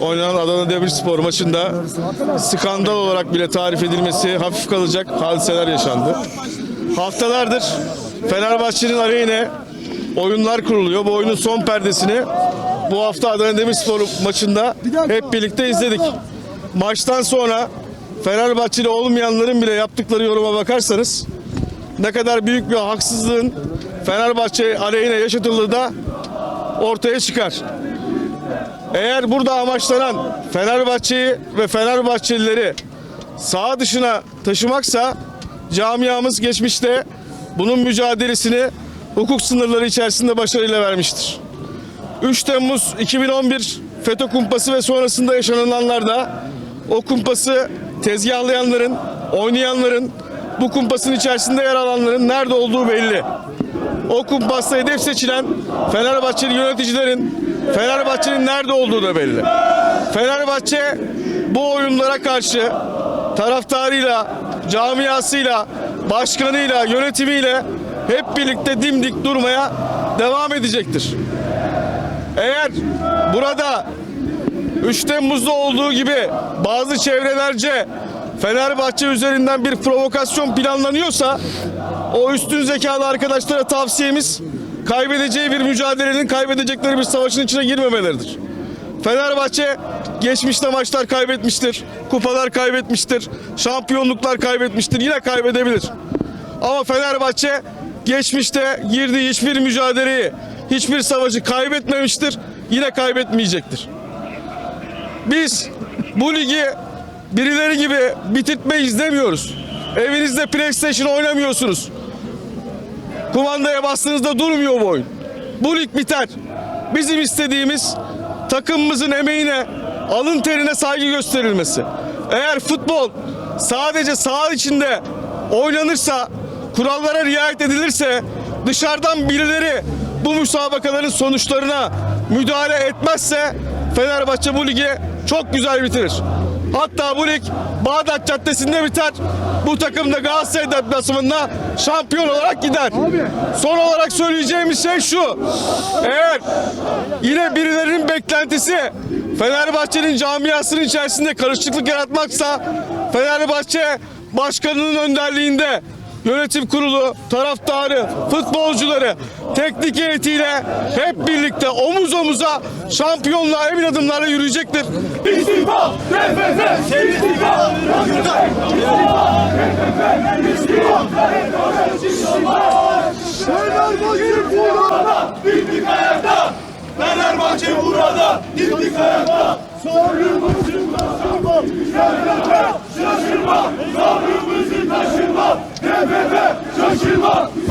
oynanan Adana Demirspor maçında skandal olarak bile tarif edilmesi hafif kalacak hadiseler yaşandı. Haftalardır Fenerbahçe'nin aleyhine oyunlar kuruluyor. Bu oyunun son perdesini bu hafta Adana Demirspor maçında hep birlikte izledik. Maçtan sonra Fenerbahçeli olmayanların bile yaptıkları yoruma bakarsanız ne kadar büyük bir haksızlığın Fenerbahçe aleyhine yaşatıldığı da ortaya çıkar. Eğer burada amaçlanan Fenerbahçe'yi ve Fenerbahçelileri sağ dışına taşımaksa camiamız geçmişte bunun mücadelesini hukuk sınırları içerisinde başarıyla vermiştir. 3 Temmuz 2011 FETÖ kumpası ve sonrasında yaşananlarda o kumpası tezgahlayanların, oynayanların, bu kumpasın içerisinde yer alanların nerede olduğu belli. O kumpasta hedef seçilen Fenerbahçeli yöneticilerin Fenerbahçe'nin nerede olduğu da belli. Fenerbahçe bu oyunlara karşı taraftarıyla, camiasıyla, başkanıyla, yönetimiyle hep birlikte dimdik durmaya devam edecektir. Eğer burada 3 Temmuz'da olduğu gibi bazı çevrelerce Fenerbahçe üzerinden bir provokasyon planlanıyorsa o üstün zekalı arkadaşlara tavsiyemiz kaybedeceği bir mücadelenin kaybedecekleri bir savaşın içine girmemeleridir. Fenerbahçe geçmişte maçlar kaybetmiştir, kupalar kaybetmiştir, şampiyonluklar kaybetmiştir, yine kaybedebilir. Ama Fenerbahçe geçmişte girdiği hiçbir mücadeleyi, hiçbir savaşı kaybetmemiştir, yine kaybetmeyecektir. Biz bu ligi birileri gibi bitirtme izlemiyoruz. Evinizde PlayStation oynamıyorsunuz. Kumandaya bastığınızda durmuyor bu oyun. Bu lig biter. Bizim istediğimiz takımımızın emeğine, alın terine saygı gösterilmesi. Eğer futbol sadece saha içinde oynanırsa, kurallara riayet edilirse, dışarıdan birileri bu müsabakaların sonuçlarına müdahale etmezse Fenerbahçe bu ligi çok güzel bitirir. Hatta bu lig Bağdat Caddesi'nde biter. Bu takım da Galatasaray deplasmanına şampiyon olarak gider. Son olarak söyleyeceğimiz şey şu. Eğer yine birilerinin beklentisi Fenerbahçe'nin camiasının içerisinde karışıklık yaratmaksa Fenerbahçe başkanının önderliğinde yönetim kurulu, taraftarı, futbolcuları, teknik heyetiyle hep birlikte omuz omuza şampiyonluğa emin adımlarla yürüyecektir. Fenerbahçe burada, dimdik ayakta. Taşırma, şaşırma, şaşırma. জিন্দাবাদ